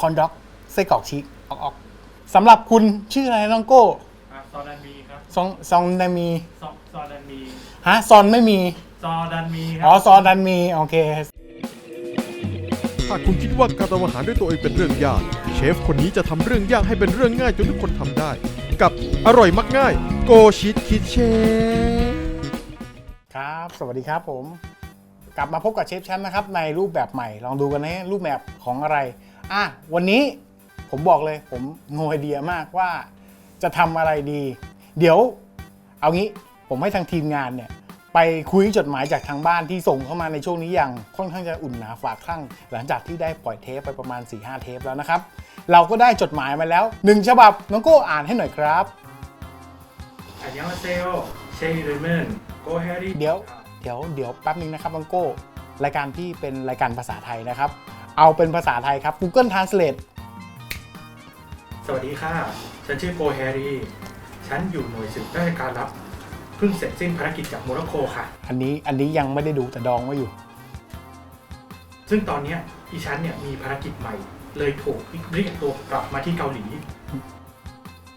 คอนด็อกไส้กรอกชีสออกออกสำหรับคุณชื่ออะไรน้องโก้อะซอดันมีครับซองซองดันมีซอซอดันมีฮะซอนไม่มี ซอดันมีครัอ๋อซอนดันมี โอเค ถ้าคุณคิดว่าการทำอาหารด้วยตัวเองเป็นเรื่องยาก เชฟคนนี้จะทำเรื่องยากให้เป็นเรื่องง่ายจนทุกคนทำได้ กับอร่อยมักง่าย โกชิตคิดเชฟ ครับ สวัสดีครับผม กลับมาพบกับเชฟแชมป์นะครับ ในรูปแบบใหม่ ลองดูกันนะรูปแบบของอะไร อะวันนี้ผมบอกเลยผมงงไอเดียมากว่าจะทำอะไรดี เดี๋ยวเอางี้ผมให้ทางทีมงานเนี่ยไปคุยจดหมายจากทางบ้านที่ส่งเข้ามาในช่วงนี้อย่างค่อนข้างจะอุ่นหนาฝากคลั่ง หลังจากที่ได้ปล่อยเทปไปประมาณ 4-5 เทปแล้วนะครับ เราก็ได้จดหมายมาแล้วหนึ่งฉบับน้องโก้อ่านให้หน่อยครับอันยังเซลเชยเรเมนโกแฮร์รี่เดี๋ยวเดี๋ยวเดี๋ยวแป๊บนึงนะครับน้องโก้ รายการที่เป็นรายการภาษาไทยนะครับ เอาเป็นภาษาไทยครับ Google Translate สวัสดีค่ะ ฉันชื่อโกแฮร์รี่ฉันอยู่หน่วยสืบราชการรับ เพิ่งเสร็จสิ้นภารกิจจากโมร็อกโกค่ะ อันนี้อันนี้ยังไม่ได้ดูแต่ดองไว้อยู่ ซึ่งตอนเนี้ยอีฉันเนี่ยมีภารกิจใหม่ เลยถูกเรียกตัวกลับมาที่เกาหลี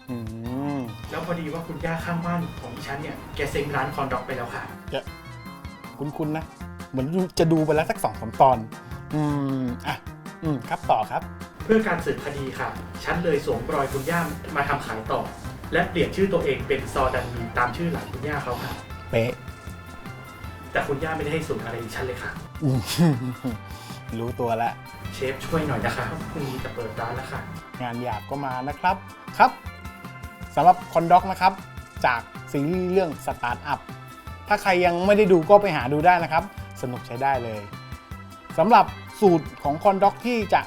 อืมแล้วพอดีว่าคุณย่าข้างบ้านของอีฉันเนี่ย แกเซ็งร้านคอนด็อกไปแล้วค่ะ คุ้นๆนะ เหมือนจะดูไปแล้วสักสองสามตอน อืมอะอืมครับต่อครับ เพื่อการสืบคดีค่ะ ฉันเลยสวมรอยคุณย่ามาทำขายต่อ และเปลี่ยนชื่อตัวเองเป็นซอดันมีตามชื่อหลานคุณย่าเขาค่ะ เป๊ะแต่คุณย่าไม่ได้ให้สูตรอะไรดิฉันเลยค่ะ อืมรู้ตัวแล้วเชฟช่วยหน่อยนะคะพรุ่งนี้จะเปิดร้านแล้วค่ะ งานหยาบก็มานะครับครับสำหรับคอนด็อกนะครับ จากซีรีส์เรื่องสตาร์ทอัพถ้าใครยังไม่ได้ดูก็ไปหาดูได้นะครับ สนุกใช้ได้เลยสำหรับ สูตรของคอนด็อกที่จะ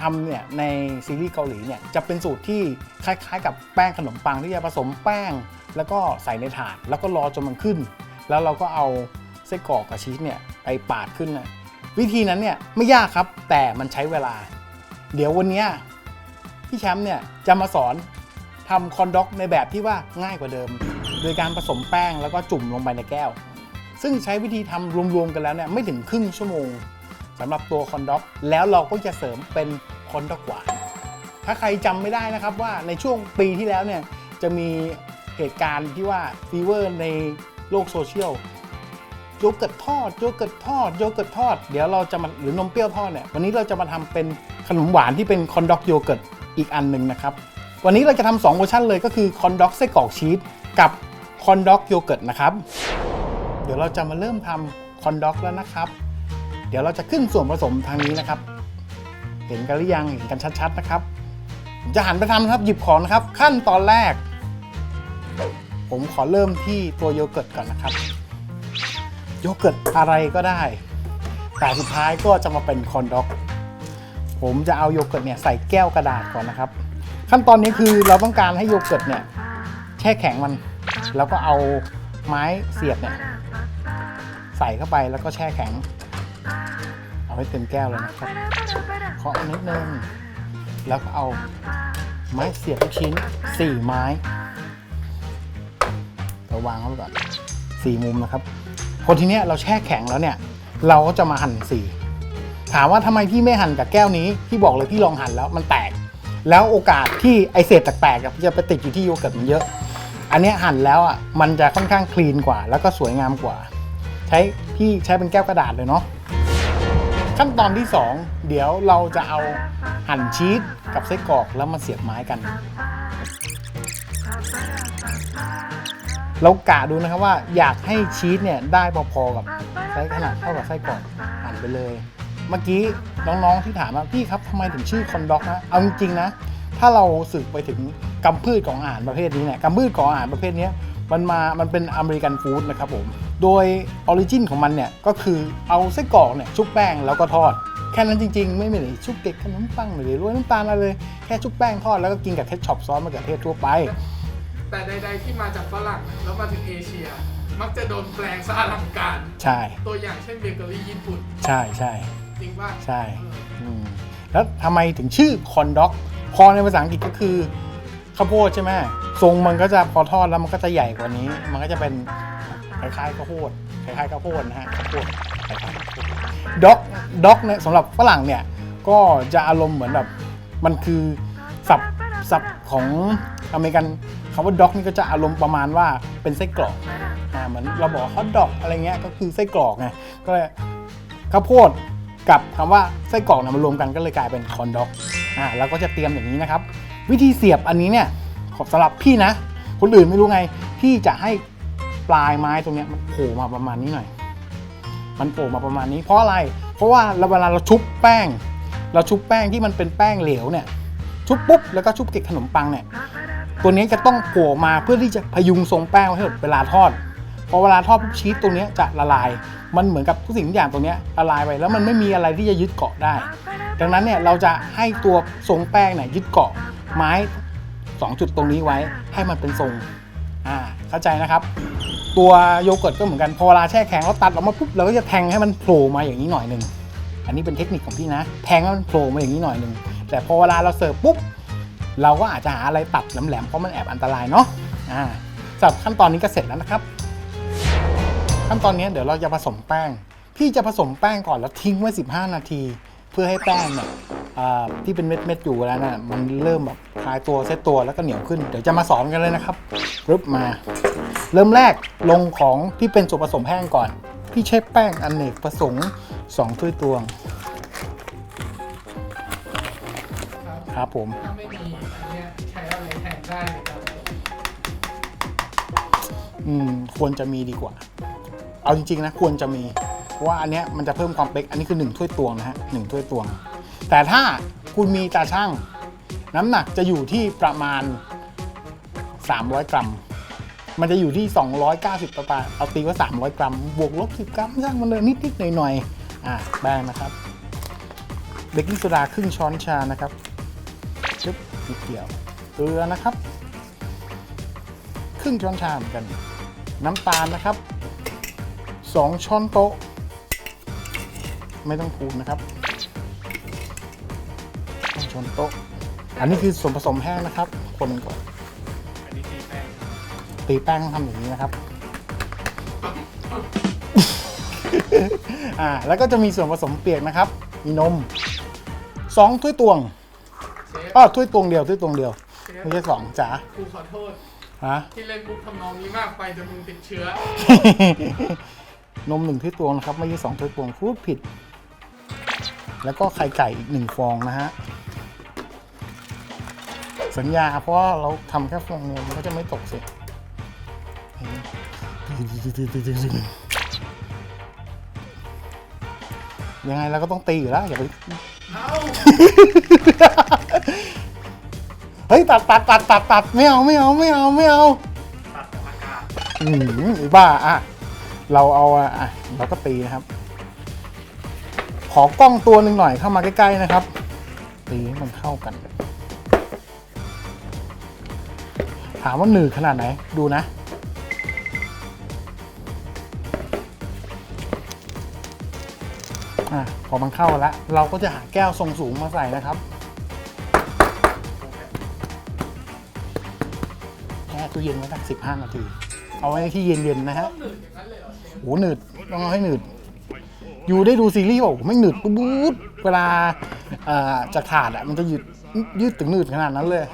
ทำเนี่ยในซีรีส์เกาหลีเนี่ยจะเป็นสูตรที่คล้ายๆ กับแป้งขนมปังที่จะผสมแป้ง แล้วก็ใส่ในถาดแล้วก็รอจนมันขึ้น แล้วเราก็เอาไส้กรอกกับชีสเนี่ยไปปาดขึ้นนะวิธีนั้นเนี่ยไม่ยากครับแต่มันใช้เวลา เดี๋ยววันนี้พี่แชมป์เนี่ยจะมาสอนทำคอนด็อกในแบบที่ว่าง่ายกว่าเดิม โดยการผสมแป้งแล้วก็จุ่มลงไปในแก้ว ซึ่งใช้วิธีทำรวมๆกันแล้วเนี่ยไม่ถึงครึ่งชั่วโมง สำหรับตัวคอนด็อกแล้วเราก็จะเสริมเป็นคอนด็อกหวาน ถ้าใครจำไม่ได้นะครับว่าในช่วงปีที่แล้วเนี่ยจะมีเหตุการณ์ที่ว่าฟีเวอร์ในโลกโซเชียลโยเกิร์ตทอดโยเกิร์ตทอดโยเกิร์ตทอด เดี๋ยวเราจะมาหรือนมเปรี้ยวทอดเนี่ยวันนี้เราจะมาทำเป็นขนมหวานที่เป็นคอนด็อกโยเกิร์ตอีกอันหนึ่งนะครับ วันนี้เราจะทำสองเวอร์ชันเลยก็คือคอนด็อกไส้กรอกชีสกับคอนด็อกโยเกิร์ตนะครับ เดี๋ยวเราจะมาเริ่มทำคอนด็อกแล้วนะครับ เดี๋ยวเราจะขึ้นส่วนผสมทางนี้นะครับ เห็นกันหรือยังเห็นกันชัดๆนะครับผมจะหันไปทำนะครับหยิบของนะครับ ขั้นตอนแรก ผมขอเริ่มที่ตัวโยเกิร์ตก่อนนะครับ โยเกิร์ตอะไรก็ได้ แต่สุดท้ายก็จะมาเป็นคอนด็อก ผมจะเอาโยเกิร์ตเนี่ยใส่แก้วกระดาษก่อนนะครับ ขั้นตอนนี้คือเราต้องการให้โยเกิร์ตเนี่ยแช่แข็งมัน แล้วก็เอาไม้เสียบเนี่ยใส่เข้าไปแล้วก็แช่แข็ง ให้เต็มแก้วเลยนะครับเคาะนิดนึง แล้วก็เอาไม้เสียบทุกชิ้น4ไม้เราวางเข้าไปก่อนสี่มุมนะครับ พอทีเนี้ยเราแช่แข็งแล้วเนี่ย เราก็จะมาหั่นสีถามว่าทำไมพี่ไม่หั่นกับแก้วนี้พี่บอกเลยพี่ลองหั่นแล้วมันแตก แล้วโอกาสที่ไอเศษแตกๆอะจะไปติดอยู่ที่โยเกิร์ตมันเยอะ อันเนี้ยหั่นแล้วอะมันจะค่อนข้างคลีนกว่า แล้วก็สวยงามกว่า ใช้พี่ใช้เป็นแก้วกระดาษเลยเนาะ ขั้นตอนที่ 2 เดี๋ยวเราจะเอาหั่นชีสกับไส้กรอกแล้วมาเสียบไม้กัน เรากะดูนะครับว่าอยากให้ชีสเนี่ยได้พอๆกับไส์ขนาดเท่ากับไส้กรอกหั่นไปเลย เมื่อกี้น้องๆที่ถามว่าพี่ครับทำไมถึงชื่อคอนด็อกนะเอาจริงๆนะ ถ้าเราสึกไปถึงกำพืชของอาหารประเภทนี้เนี่ยกำพืชของอาหารประเภทนี้ มันมา มันเป็นอเมริกันฟู้ดนะครับผม โดยออริจินของมันเนี่ย ก็คือเอาไส้กรอกเนี่ยชุบแป้งแล้วก็ทอด แค่นั้นจริงๆ ไม่มีเลยชุบเกล็ดขนมปังไม่ได้โรยน้ำตาลอะไรเลย แค่ชุบแป้งทอดแล้วก็กินกับเคทช็อปซอสมะเขือเทศทั่วไป แต่ใดๆที่มาจากฝรั่งแล้วมาถึงเอเชีย มักจะโดนแปลงซะอลังการ ใช่ ตัวอย่างเช่นเบเกอรี่ญี่ปุ่น ใช่ใช่ จริงว่าใช่อืมแล้วทำไมถึงชื่อคอนด็อก คอนในภาษาอังกฤษก็คือ ข้าวโพดใช่ไหมทรงมันก็จะพอทอดแล้วมันก็จะใหญ่กว่านี้ มันก็จะเป็นคล้ายๆข้าวโพดคล้ายๆข้าวโพดนะฮะข้าวโพดคล้ายๆข้าวโพดด็อกด็อกเนี่ยสำหรับฝรั่งเนี่ยก็จะอารมณ์เหมือนแบบมันคือศัพท์ศัพท์ของอเมริกันคำว่าด็อกนี่ก็จะอารมณ์ประมาณว่าเป็นไส้กรอกอ่าเหมือนเราบอกฮอทดอกอะไรเงี้ยก็คือไส้กรอกไงก็เลยข้าวโพดกับคำว่าไส้กรอกนะมารวมกันก็เลยกลายเป็นคอนด็อกอ่าเราก็จะเตรียมอย่างนี้นะครับ วิธีเสียบอันนี้เนี่ยสำหรับพี่นะ คนอื่นไม่รู้ไง พี่จะให้ปลายไม้ตรงนี้มันโผล่มาประมาณนี้หน่อย มันโผล่มาประมาณนี้เพราะอะไร เพราะว่าเราเวลาเราชุบแป้ง เราชุบแป้งที่มันเป็นแป้งเหลวเนี่ย ชุบปุ๊บแล้วก็ชุบเกล็ดขนมปังเนี่ย ตัวนี้จะต้องโผล่มาเพื่อที่จะพยุงทรงแป้งไว้ให้เวลาทอดพอเวลาทอดปุ๊บชีสตัวนี้จะละลาย มันเหมือนกับทุกสิ่งทุกอย่างตัวนี้ละลายไปแล้วมันไม่มีอะไรที่จะยึดเกาะได้ ดังนั้นเนี่ยเราจะให้ตัวทรงแป้งเนี่ยยึดเกาะ ไม้2จุดตรงนี้ไว้ให้มันเป็นทรงอ่าเข้าใจนะครับ ตัวโยเกิร์ตก็เหมือนกันพอเวลาแช่แข็งเราตัดออกมาปุ๊บเราก็จะแทงให้มันโผล่มาอย่างนี้หน่อยหนึ่งอันนี้เป็นเทคนิคของพี่นะ แทงให้มันโผล่มาอย่างนี้หน่อยหนึ่งแต่พอเวลาเราเสิร์ฟปุ๊บเราก็อาจจะหาอะไรตัดแหลมๆเพราะมันแอบอันตรายเนาะอ่าสำหรับขั้นตอนนี้ก็เสร็จแล้วนะครับ ขั้นตอนนี้เดี๋ยวเราจะผสมแป้ง พี่จะผสมแป้งก่อนแล้วทิ้งไว้ 15 นาที เพื่อให้แป้งเนี่ยอ่า ที่เป็นเม็ดๆอยู่แล้วนะ่ะมันเริ่มแบบคลายตัวเซตตัวแล้วก็เหนียวขึ้น เดี๋ยวจะมาสอนกันเลยนะครับรึบมา เริ่มแรกลงของที่เป็นส่วนผสมแห้งก่อน พี่ใช้แป้งอนเนกประสงค์2ถ้วยตวงครับผมถ้าไม่มีอันเนี้ยใช้อะไรแทนได้เลยครับอืมควรจะมีดีกว่า เอาจริงๆนะควรจะมีเพราะว่าอันเนี้ยมันจะเพิ่มความเป๊กอันนี้คือ1ถ้วยตวงนะฮะหนึ่งถ้วยตวง แต่ถ้าคุณมีตาช่าง น้ำหนักจะอยู่ที่ประมาณ 300 กรัม มันจะอยู่ที่ 290ประมาณเอาตีว่า 300 กรัม บวกลบ 10 กรัมช่างมันเลยนิดๆหน่อยๆอะแป้งนะครับเบกกิ้งโซดาครึ่งช้อนชานะครับจึ๊บนิดเดียวเกลือนะครับ ครึ่งช้อนชาเหมือนกัน น้ำตาลนะครับ 2 ช้อนโต๊ะ ไม่ต้องพูดนะครับ โต๊ะ อันนี้คือส่วนผสมแห้งนะครับ คนก่อนอันนี้ตีแป้งตีแป้งต้องทำอย่างนี้นะครับ อ่า แล้วก็จะมีส่วนผสมเปียกนะครับ มีนมสองถ้วยตวงเชฟอ้อถ้วยตวงเดียวถ้วยตวงเดียวเชฟไม่ใช่สองจ๋ากูขอโทษ ฮะ ที่เล่นมุกทำนองนี้มากไปจนมึงติดเชื้อ นมหนึ่งถ้วยตวงนะครับ ไม่ใช่สองถ้วยตวงพูดผิด แล้วก็ไข่ไก่อีกหนึ่งฟองนะฮะ สัญญา เพราะว่าเราทำแค่ฟองเดียวมันก็จะไม่ตกสิยังไงเราก็ต้องตีอยู่แล้วอย่าไปเฮ้ยตัดตัดตัดตัดตัดไม่เอาไม่เอาไม่เอาไม่เอาอืมอีบ้าอะเราเอาอะอะเราก็ตีนะครับ ขอกล้องตัวหนึ่งหน่อยเข้ามาใกล้ๆนะครับ ตีให้มันเข้ากันามว่าหนืดขนาดไหน ดูนะ อะพอมันเข้าแล้ว เราก็จะหาแก้วทรงสูงมาใส่นะครับแช่ตู้เย็นไว้สักสิบห้านาที เอาไว้ที่เย็นๆนะฮะหนืดอย่างนั้นเลยเหรอเชฟโหหนืดต้องเอาให้หนืดอยู่ได้ดูซีรีส์บอกไม่หนืดปุ๊บเวลาอ่อจะขาดอะมันจะยืดยืดถึงหนืดขนาดนั้นเลย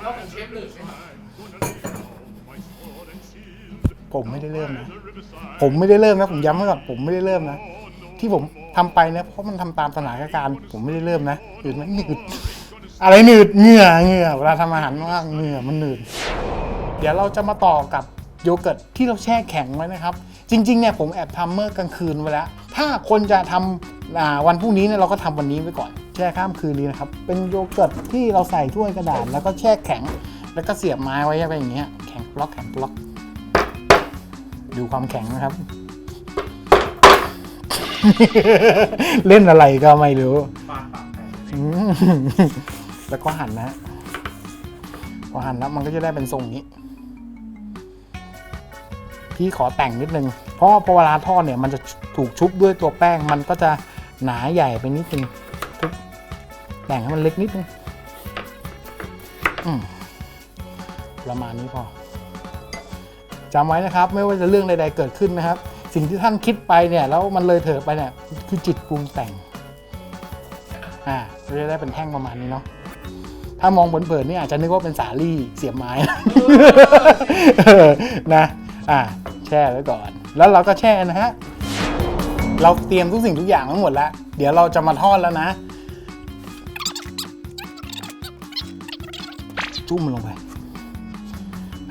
ผมไม่ได้เริ่มนะ ผมไม่ได้เริ่มนะ ผมย้ำไว้ก่อนผมไม่ได้เริ่มนะ ที่ผมทำไปเนี่ยเพราะมันทำตามสถานการณ์ผมไม่ได้เริ่มนะหนืดไหมหนืดอะไรหนืดเหงื่อเหงื่อเวลาทำอาหารมากเหงื่อมันหนืดเดี๋ยวเราจะมาต่อกับโยเกิร์ตที่เราแช่แข็งไว้นะครับ จริงๆเนี่ยผมแอบทำเมื่อกลางคืนไว้แล้ว ถ้าคนจะทำอ่าวันพรุ่งนี้เนี่ยเราก็ทำวันนี้ไว้ก่อน แช่ข้ามคืนนี้นะครับ เป็นโยเกิร์ตที่เราใส่ถ้วยกระดาษแล้วก็แช่แข็ง แล้วก็เสียบไม้ไว้อย่างเงี้ยแข็งบล็อกแข็งบล็อก ดูความแข็งนะครับ เล่นอะไรก็ไม่รู้ฟาดปากแตกอืมแล้วก็หั่นนะฮะพอหั่นแล้วมันก็จะได้เป็นทรงนี้ พี่ขอแต่งนิดนึง เพราะว่าพอเวลาทอดเนี่ย มันจะถูกชุบด้วยตัวแป้ง มันก็จะหนาใหญ่ไปนิดนึงทุบแต่งให้มันเล็กนิดนึงอืมประมาณนี้พอ จำไว้นะครับ ไม่ว่าจะเรื่องใดๆเกิดขึ้นนะครับ สิ่งที่ท่านคิดไปเนี่ยแล้วมันเลยเถิดไปเนี่ยคือจิตปรุงแต่งอ่าเราจะได้เป็นแท่งประมาณนี้เนาะถ้ามองเผินๆนี่อาจจะนึกว่าเป็นสาลี่เสียบไม้นะอ่าแช่ไว้ก่อน แล้วเราก็แช่นะฮะเราเตรียมทุกสิ่งทุกอย่างทั้งหมดแล้ว เดี๋ยวเราจะมาทอดแล้วนะ จุ่มมันลงไป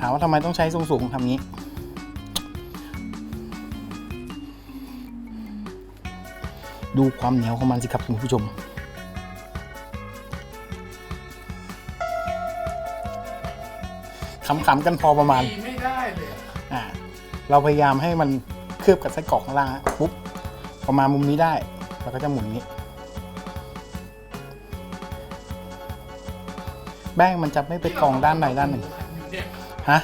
ถามว่าทำไมต้องใช้สูงๆทำงี้ ดูความเหนียวของมันสิครับคุณผู้ชม ขำๆกันพอประมาณตีไม่ได้เลยอะอ่า เราพยายามให้มันเคลือบกับไส้กรอกข้างล่างฮะปุ๊บพอมามุมนี้ได้เราก็จะหมุนนี้ แป้งมันจะไม่ไปกองด้านในด้านหนึ่งอยู่เนี่ยฮะ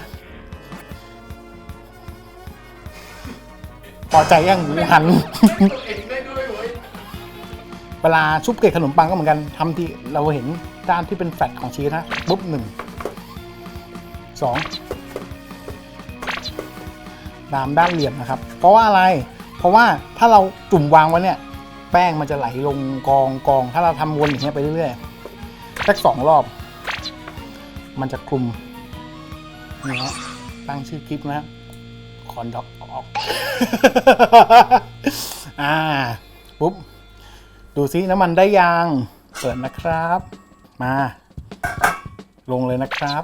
พอใจยังหมูหัน ตัวเองได้ด้วยเว้ย เวลาชุบเกล็ดขนมปังก็เหมือนกันทำที่เราเห็นด้านที่เป็นแฟตของชีสนะปุ๊บหนึ่งสองตามด้านเหลี่ยมนะครับ เพราะว่าอะไร เพราะว่าถ้าเราจุ่มวางไว้เนี่ย แป้งมันจะไหลลงกองกอง ถ้าเราทำวนอย่างเงี้ยไปเรื่อยๆสักสองรอบ มันจะคลุมนี่ฮะตั้งชื่อคลิปนะคอนด็อกออก อ่าปุ๊บ ดูซิน้ำมันได้ยังเปิดนะครับ มา ลงเลยนะครับ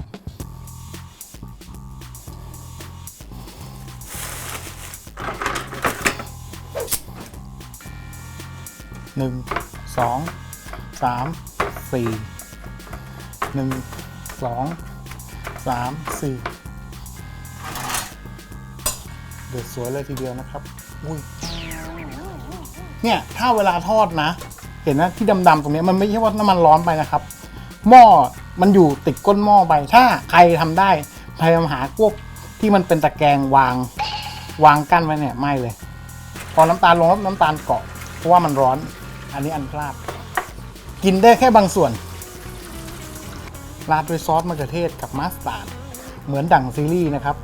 หนึ่งสองสามสี่หนึ่งสองสามสี่เดือดสวยเลยทีเดียวนะครับ อุ้ย เนี่ยถ้าเวลาทอดนะ เห็นนะที่ดำๆตรงนี้มันไม่ใช่ว่าน้ำมันร้อนไปนะครับ หม้อมันอยู่ติดก้นหม้อไปถ้าใครทำได้พยายามหาพวกที่มันเป็นตะแกรงวางวางกั้นไว้เนี่ยไม่เลย พอน้ำตาลลงแล้วน้ำตาลเกาะเพราะว่ามันร้อน อันนี้อันพลาดกินได้แค่บางส่วนราดด้วยซอสมะเขือเทศกับมัสตาร์ดเหมือนดั่งซีรีส์นะครับ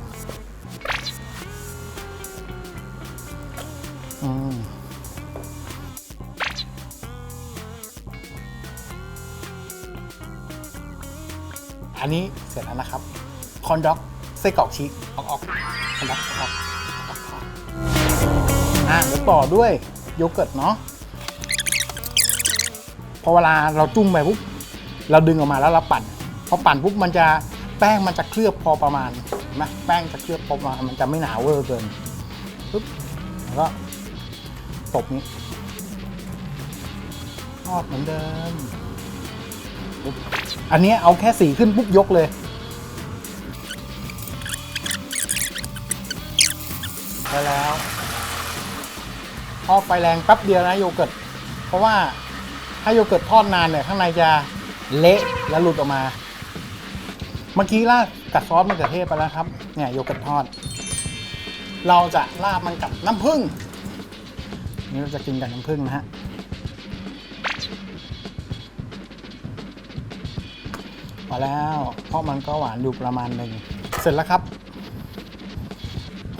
อันนี้เสร็จแล้วนะครับคอนด็อกไส้กรอกชีสออกออกคอนด็อกออกออกออกอะเดี๋ยวต่อด้วยโยเกิร์ตเนาะพอเวลาเราจุ่มไปปุ๊บเราดึงออกมาแล้วเราปั่นพอปั่นปุ๊บมันจะแป้งมันจะเคลือบพอประมาณเห็นไหมแป้งจะเคลือบพอประมาณมันจะไม่หนาเวอร์เกินปุ๊บแล้วก็ตบนี้ทอดเหมือนเดิม อันนี้เอาแค่สีขึ้นปุ๊บยกเลยไปแล้วทอดไฟแรงแป๊บเดียวนะโยเกิร์ต เพราะว่าถ้าโยเกิร์ตทอดนานเนี่ยข้างในจะเละแล้วหลุดออกมา เมื่อกี้ราดกับซอสมะเขือเทศไปแล้วครับ เนี่ยโยเกิร์ตทอด เราจะราดมันกับน้ำผึ้งนี่เราจะกินกับน้ำผึ้งนะฮะ พอแล้ว เพราะมันก็หวานอยู่ประมาณหนึ่ง เสร็จแล้วครับ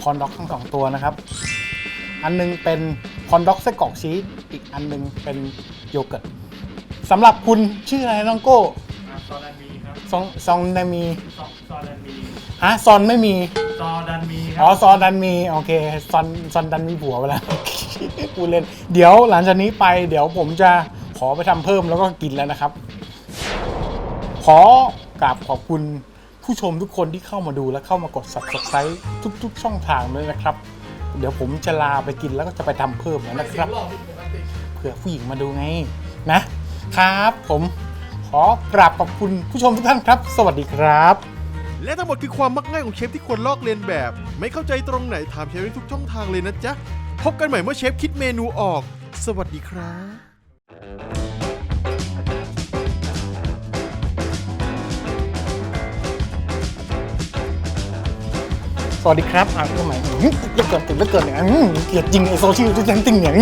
คอนด็อกทั้งสองตัวนะครับ อันหนึงเป็นคอนด็อกไส้กรอกชีสอีกอันหนึงเป็นโยเกิร์ตสำหรับคุณชื่ออะไรน้องโก้อะซอดันมีครับซองซองดันมีซอซอดันมีฮะซอนไม่มีซอดันมีคอ๋อรัซอนดันมีโอเคซอนซอนดันมีผัวไปแล้วพูดเล่นเดี๋ยวหลังจากนี้ไปเดี๋ยวผมจะขอไปทำเพิ่มแล้วก็กินแล้วนะครับ ขอกราบขอบคุณผู้ชมทุกคนที่เข้ามาดูและเข้ามากด subscribe ทุก ๆ ช่องทางด้วยนะครับ เดี๋ยวผมจะลาไปกินแล้วก็จะไปทำเพิ่มแล้วนะครับเผื่อผู้หญิงมาดูไงนะครับ ผมขอกราบขอบคุณผู้ชมทุกท่านครับ สวัสดีครับ และทั้งหมดคือความมักง่ายของเชฟที่ควรลอกเลียนแบบ ไม่เข้าใจตรงไหนถามเชฟได้ทุกช่องทางเลยนะจ๊ะ พบกันใหม่เมื่อเชฟคิดเมนูออก สวัสดีครับ สวัสดีครับอ่านก็ใหม่อื้อเหลือเกิดติดเหลือเกิดเนี่ยเกลียดจริงไอโซเชียลดิสแทนติ้งเนี่ย